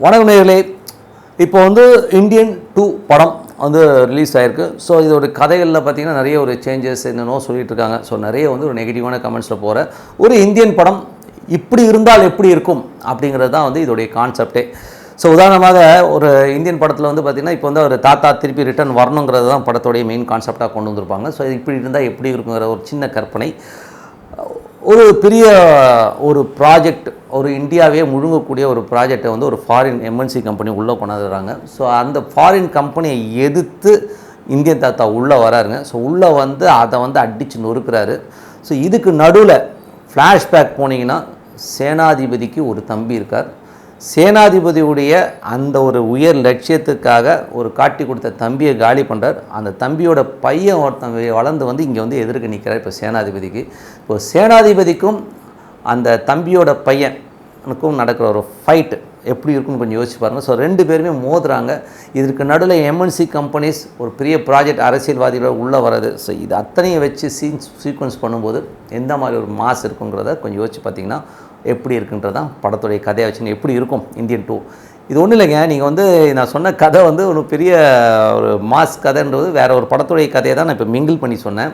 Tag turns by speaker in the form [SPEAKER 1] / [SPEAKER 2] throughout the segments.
[SPEAKER 1] வணக்கம் நேர்களே இப்போ வந்து இந்தியன் டூ படம் வந்து ரிலீஸ் ஆகிருக்கு ஸோ இதோட கதைகளில் பார்த்தீங்கன்னா நிறைய ஒரு சேஞ்சஸ் என்னென்னோ சொல்லிகிட்ருக்காங்க ஸோ நிறைய வந்து ஒரு நெகட்டிவான கமெண்ட்ஸில் போகிற ஒரு இந்தியன் படம் இப்படி இருந்தால் எப்படி இருக்கும் அப்படிங்கிறது தான் வந்து இதோடைய கான்செப்டே ஸோ உதாரணமாக ஒரு இந்தியன் படத்தில் வந்து பார்த்திங்கன்னா இப்போ வந்து ஒரு தாத்தா திருப்பி ரிட்டர்ன் வரணுங்கிறது தான் படத்தோடைய மெயின் கான்செப்டாக கொண்டு வந்திருப்பாங்க. ஸோ இப்படி இருந்தால் எப்படி இருக்குங்கிற ஒரு சின்ன கற்பனை. ஒரு பெரிய ஒரு ப்ராஜெக்ட் ஒரு இந்தியாவே முழுங்கக்கூடிய ஒரு ப்ராஜெக்டை வந்து ஒரு ஃபாரின் எம்என்சி கம்பெனி உள்ளே கொண்டாந்துறாங்க ஸோ அந்த ஃபாரின் கம்பெனியை எதிர்த்து இந்தியன் தாத்தா உள்ளே வராருங்க. ஸோ உள்ளே வந்து அதை வந்து அடித்து நொறுக்கிறாரு. ஸோ இதுக்கு நடுவில் ஃப்ளாஷ்பேக் போனீங்கன்னா சேனாதிபதிக்கு ஒரு தம்பி இருக்கார். சேனாதிபதியுடைய அந்த ஒரு உயர் லட்சியத்துக்காக ஒரு காட்டி கொடுத்த தம்பியை காலி பண்ணுறார் அந்த தம்பியோட பையன் ஒருத்தன் வளர்ந்து வந்து இங்கே வந்து எதிர்க்க நிற்கிறார் இப்போ சேனாதிபதிக்கு. இப்போ சேனாதிபதிக்கும் அந்த தம்பியோட பையனுக்கும் நடக்கிற ஒரு ஃபைட்டு எப்படி இருக்குன்னு கொஞ்சம் யோசிச்சு பாருங்கள் ஸோ ரெண்டு பேருமே மோதுறாங்க. இதற்கு நடுவில் எம்என்சி கம்பெனிஸ் ஒரு பெரிய ப்ராஜெக்ட் அரசியல்வாதிகளோட உள்ளே வர்றது. ஸோ இது அத்தனையும் வச்சு சீன்ஸ் சீக்வன்ஸ் பண்ணும்போது எந்த மாதிரி ஒரு மாஸ் இருக்குங்கிறத கொஞ்சம் யோசிச்சு பார்த்தீங்கன்னா எப்படி இருக்குன்றதான் படத்துடைய கதையை வச்சுன்னு எப்படி இருக்கும் இந்தியன் டூ இது ஒன்றும் இல்லைங்க. நீங்கள் வந்து நான் சொன்ன கதை வந்து ஒரு பெரிய ஒரு மாஸ் கதைன்றது வேறு ஒரு படத்துடைய கதையை தான் நான் இப்போ மிங்கிள் பண்ணி சொன்னேன்.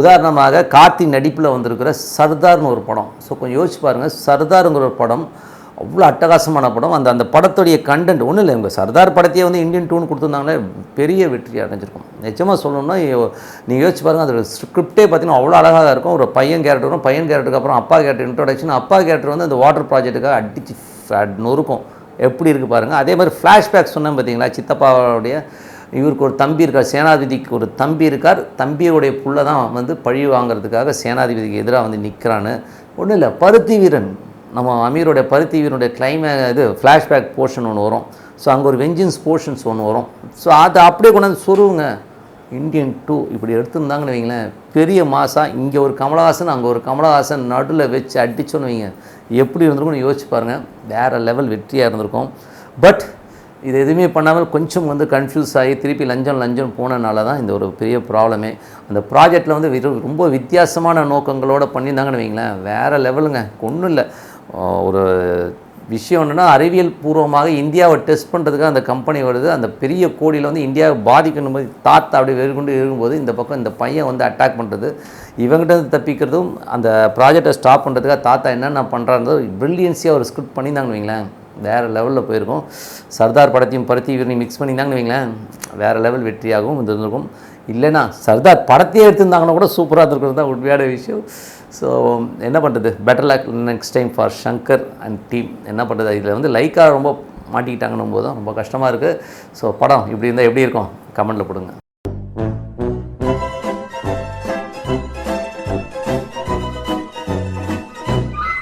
[SPEAKER 1] உதாரணமாக கார்த்தி நடிப்பில் வந்திருக்கிற சர்தார்னு ஒரு படம். ஸோ கொஞ்சம் யோசிச்சு பாருங்கள் சர்தாருங்கிற ஒரு படம் அவ்வளோ அட்டகாசமான படம். அந்த அந்த படத்துடைய கண்டென்ட் ஒன்றும் இல்லை இவங்க சர்தார் படத்தையே வந்து இந்தியன் டூன் கொடுத்துருந்தாங்களே பெரிய வெற்றி அடைஞ்சிருக்கும். நிச்சயமாக சொல்லணும்னா நீங்கள் யோசிச்சு பாருங்கள் அதோட ஸ்கிரிப்டே பார்த்தீங்கன்னா அவ்வளோ அழகாக இருக்கும். ஒரு பையன் கேரக்டர் வரும் பையன் கேரக்டருக்கு அப்புறம் அப்பா கேரக்டர் இன்ட்ரோடக்ஷன் அப்பா கேரக்டர் வந்து அந்த வாட்டர் ப்ராஜெக்ட்டுக்காக அடிச்சு நொறுக்கும். எப்படி இருக்குது பாருங்கள் அதே மாதிரி ஃப்ளாஷ்பேக் சொன்னேன் பார்த்தீங்களா சித்தப்பாவுடைய இவருக்கு ஒரு தம்பி இருக்கார் சேனாதிபதிக்கு ஒரு தம்பி இருக்கார். தம்பியோடைய புள்ள தான் வந்து பழி வாங்குறதுக்காக சேனாதிபதிக்கு எதிராக வந்து நிற்கிறான்னு ஒன்றும் இல்லை பருத்தி வீரன். நம்ம அமீரோட பருத்தி வீரனுடைய கிளைமே இது ஃப்ளாஷ்பேக் போர்ஷன் ஒன்று வரும். ஸோ அங்கே ஒரு வெஞ்சின்ஸ் போர்ஷன்ஸ் ஒன்று வரும். ஸோ அதை அப்படியே கொண்டாந்து சொருவுங்க. இந்தியன் டூ இப்படி எடுத்திருந்தாங்கன்னு வைங்களேன் பெரிய மாசா இங்கே ஒரு கமலஹாசன் அங்கே ஒரு கமலஹாசன் நடுவில் வச்சு அடிச்சோன்னு வைங்க. எப்படி இருந்திருக்கும்னு யோசிச்சு பாருங்கள் வேறு லெவல் வெற்றியாக இருந்திருக்கும். பட் இது எதுவுமே பண்ணாமல் கொஞ்சம் வந்து கன்ஃபியூஸ் ஆகி திருப்பி லஞ்சம் லஞ்சம் போனனால தான் இந்த ஒரு பெரிய ப்ராப்ளமே அந்த ப்ராஜெக்டில் வந்து வெறும் ரொம்ப வித்தியாசமான நோக்கங்களோடு பண்ணியிருந்தாங்கன்னு வைங்களேன். வேறு லெவலுங்க ஒன்றும் இல்லை. ஒரு விஷயம் என்னென்னா அறிவியல் பூர்வமாக இந்தியாவை டெஸ்ட் பண்ணுறதுக்காக அந்த கம்பெனி வருது. அந்த பெரிய கோடியில் வந்து இந்தியாவை பாதிக்கணும் போது தாத்தா அப்படி வெறுகொண்டு இருக்கும்போது இந்த பக்கம் இந்த பையன் வந்து அட்டாக் பண்ணுறது இவங்ககிட்ட இருந்து தப்பிக்கிறதும் அந்த ப்ராஜெக்டை ஸ்டாப் பண்ணுறதுக்காக தாத்தா என்னென்ன பண்ணுறாருந்தோ பிரில்லியன்ஸியாக ஒரு ஸ்கிரிப்ட் பண்ணியிருந்தாங்கன்னு வைங்களேன். வேறு லெவலில் போயிருக்கும். சர்தார் படத்தையும் பருத்தி வீரனையும் மிக்ஸ் பண்ணியிருந்தாங்கன்னு வைங்களேன். வேறு லெவல் வெற்றியாகவும் இருந்திருக்கும். இல்லைன்னா சர்தார் படத்தையே எடுத்திருந்தாங்கன்னா கூட சூப்பராக இருந்திருக்கிறது தான் உண்மையான விஷயம். ஸோ என்ன பண்ணுறது better luck next time for Shankar and team என்ன பண்ணுறது இதில் வந்து லைக்காக ரொம்ப மாட்டிக்கிட்டாங்கன்னும் போது ரொம்ப கஷ்டமாக இருக்குது ஸோ படம் இப்படி இருந்தால் எப்படி இருக்கும்? கமெண்ட்டில் போடுங்க.